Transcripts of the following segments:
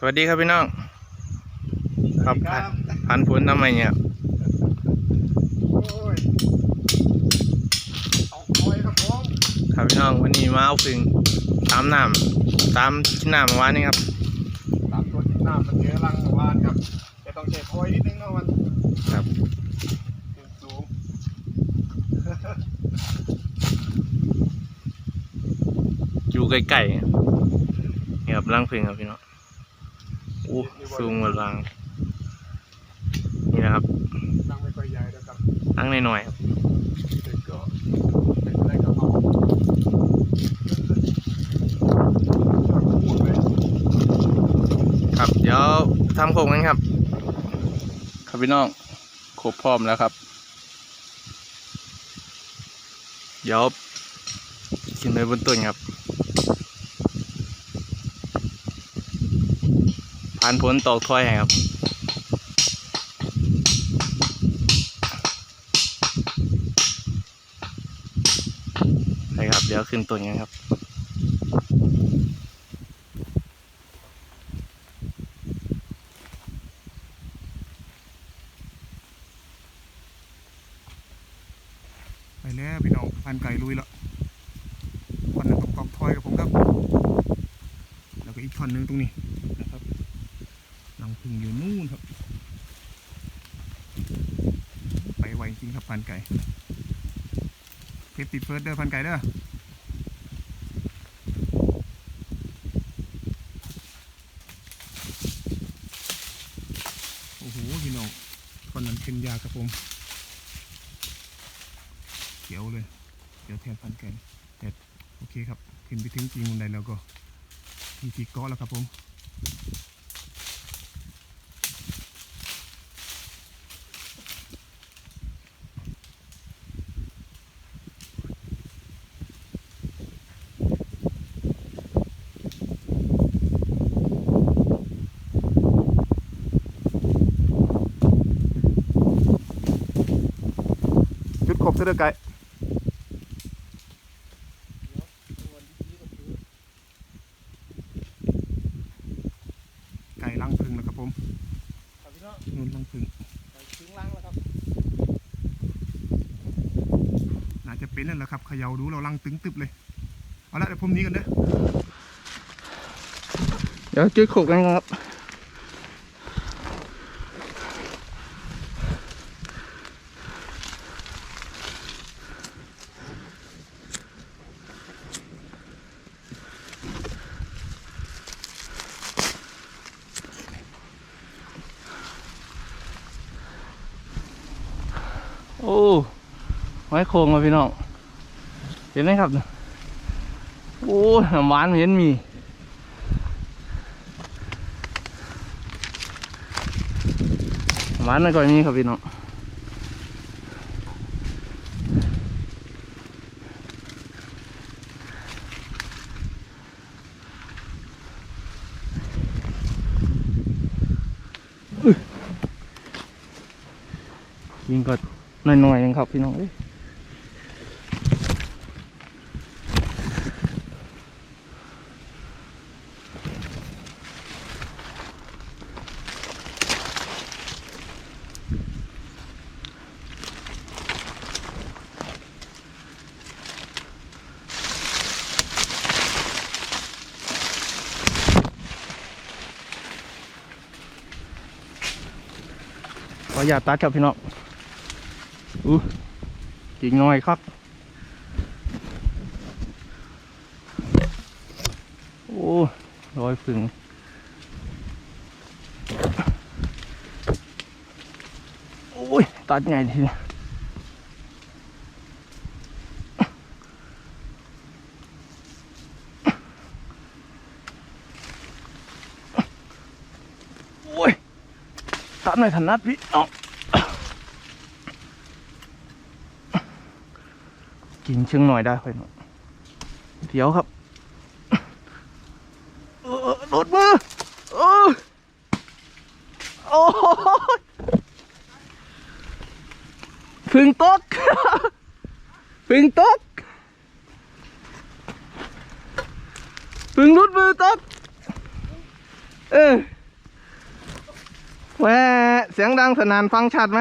สวัสดีครับพี่น้อง ครับสวัสดีครับพันผลทำไมเนี่ยโอ้ยเอาคอยครับผมครับพี่น้องวันนี้มาเอาพึ่งตามน้ำตามชิ้นน้ำเมื่อวานนี้ครับตามตัวที่น้ำมันเยอะลังเมื่อวานครับแต่ต้องเช็คคอยนิดนึงเนาะมันครับสูงอยู่ใกล้ๆนี่ครับรังพึ่งครับพี่น้อง อู้สูงกว่ารัง นี่นะครับลังไม่ค่อยใหญ่แล้วครับรังหน่อยๆครับเด็กก็เป็นอะไรก็เมาชอบพูดเลยครับเดี๋ยวทำโครงกันครับ ครับพี่น้องครบพร้อมแล้วครับ เดี๋ยวขึ้นไปบนต้นครับ ผ่านผลตอกถ้วยให้ครับใช่ครับ เดี๋ยวขึ้นต้นกันครับไปแล้วพี่น้องพันไก่ลุยแล้ววันนึงต้องกองทอยกับผมครับ แล้วก็อีกท่อนหนึงตรงนี้ ลังพึ่งอยู่นู่นครับ ไปไวจริงครับพันไก่เทปติดเฟิร์สเด้อพันไก่เด้อโอ้โหพี่น้องคนนั้นเป็นยาครับผมเขียวเลยเขียวแทนพันไก่แต่โอเคครับขึ้นไปถึงจริงวันใดแล้วก็มีทีกาะแล้วครับผม จุดครบเสด็จไก่ไก่ลังพึ่งนะครับผมครับพี่น้องนู่นลังพึ่งถึงล้างแล้วครับน่าจะเป็นนั่นแหละครับเขย่าดูเราลังตึงตึบเลย เอาละเดี๋ยวผมหนี้กันเด้อเดี๋ยวจุดโขกกันครับ อ้ไม้โคงครับพี่น้อง เห็นไหมครับ โอ้หวานเห็นมี หวานหน่อยก่อนนี้ครับพี่น้องยิงก็ หน่อยๆนึงครับพี่น้องเอ้ยขออย่าตตัดครับพี่น้อง อู้กิ่งน้อยครับโอ้ร้อยฝึงโอ้ย ตัดไงทีนี่ยโอ้ย ตัดหน่อยถนัดพี่เอา กินเชิงหน่อยได้ค่อยหน่อยเดี๋ยวครับเออโดดมือเออโอ้พึ่งตกพึ่งตกพึ่งรุดมือตกเออแหวเสียงดังสนานฟังชัดไหม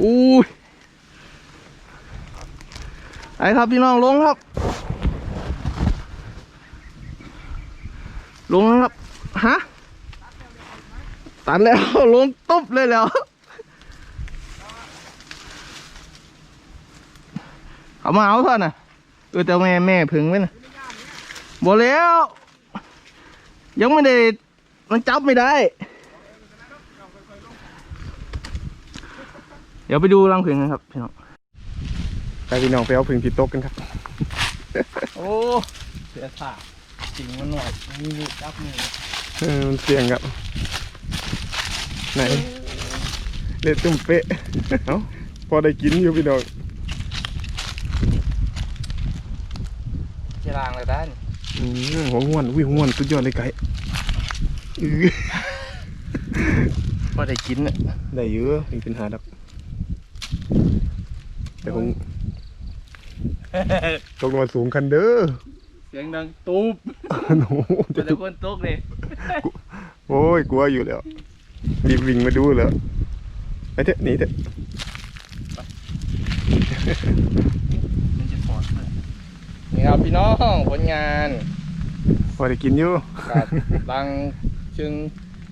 อู้ยไอครับพี่น้องลงครับ ลงแล้วครับ ฮะ ตัดแล้วลงตุ๊บเลยแล้วเอามาเอาเถอะน่ะเออแต่แม่แม่พึ่งไว้น่ะบอแล้ว ยังไม่ได้ มันจับไม่ได้ เดี๋ยวไปดูรังผึ้งกันครับพี่น้องไปพี่น้องไปเอาพึ่งที่ตกกันครับ โอ้เสียสาจริงมันหน่อยมีลูกจับมือเออมันเสียงครับ ไหนเล็ดตุ้มเป๊ะเอ้าพอได้กินอยู่พี่น้องจะล้างเลยได้นี่อืมหัวง่วนวิหัวง่วนสุดยอดเลยไก่อื้อพอได้กินเนี่ยได้เยอะอีกเป็นหาดับ แต่คงตกลงมาสูงคันเด้อเสียงดังตูบโอ้โหแต่ละคนตกเลยโอ้ยกลัวอยู่แล้วรีบวิ่งมาดูแล้วไปเถอะหนีเถอะมันจะถอดเลยนี่ครับพี่น้องผลงานพอได้กินอยู่กับรังชึง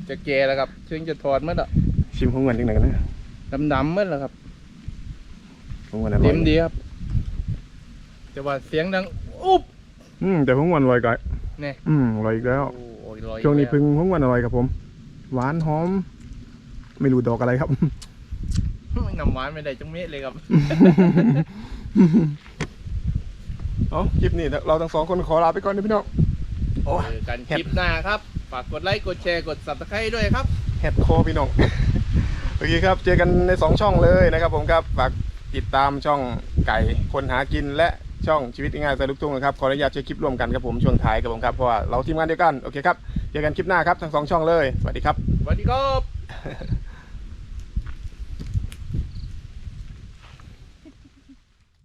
จะแก่แล้วครับชึงจะถอดเมื่อละชิมของมันจังไหนกันนะดำดำๆเมื่อละครับ ของมันอร่เต็อยมดีครับแต่ว่าเสียงดังอุ๊บอืมแต่ของมันอร่อยไก่เนี่ยอืมอร่อยอีกแล้ว โอ้ยลอยช่วงนี้แล้วพึ่งของมันอร่อยครับผม หวานหอม ไม่รู้ดอกอะไรครับ น้ำหวานไม่ได้จังเม็ดเลยครับ เอาคลิปนี้เราทั้งสองคนขอลาไปก่อนนะพี่น้องโอ้ย เจอกันคลิปหน้าครับ ฝากกดไลค์กดแชร์กด subscribe ด้วยครับ แฮดคอพี่น้อง โอเคครับ เจอกันในสองช่องเลยนะครับผมครับ ฝาก ติดตามช่องไก่คนหากินและช่องชีวิตง่ายสายลูกทุ่งนะครับขออนุญาตใช้คลิปร่วมกันครับผมช่วงท้ายครับผมครับเพราะว่าเราทีมงานเดียวกันโอเคครับเจอกันคลิปหน้าครับทั้งสองช่องเลยสวัสดีครับสวัสดีครับ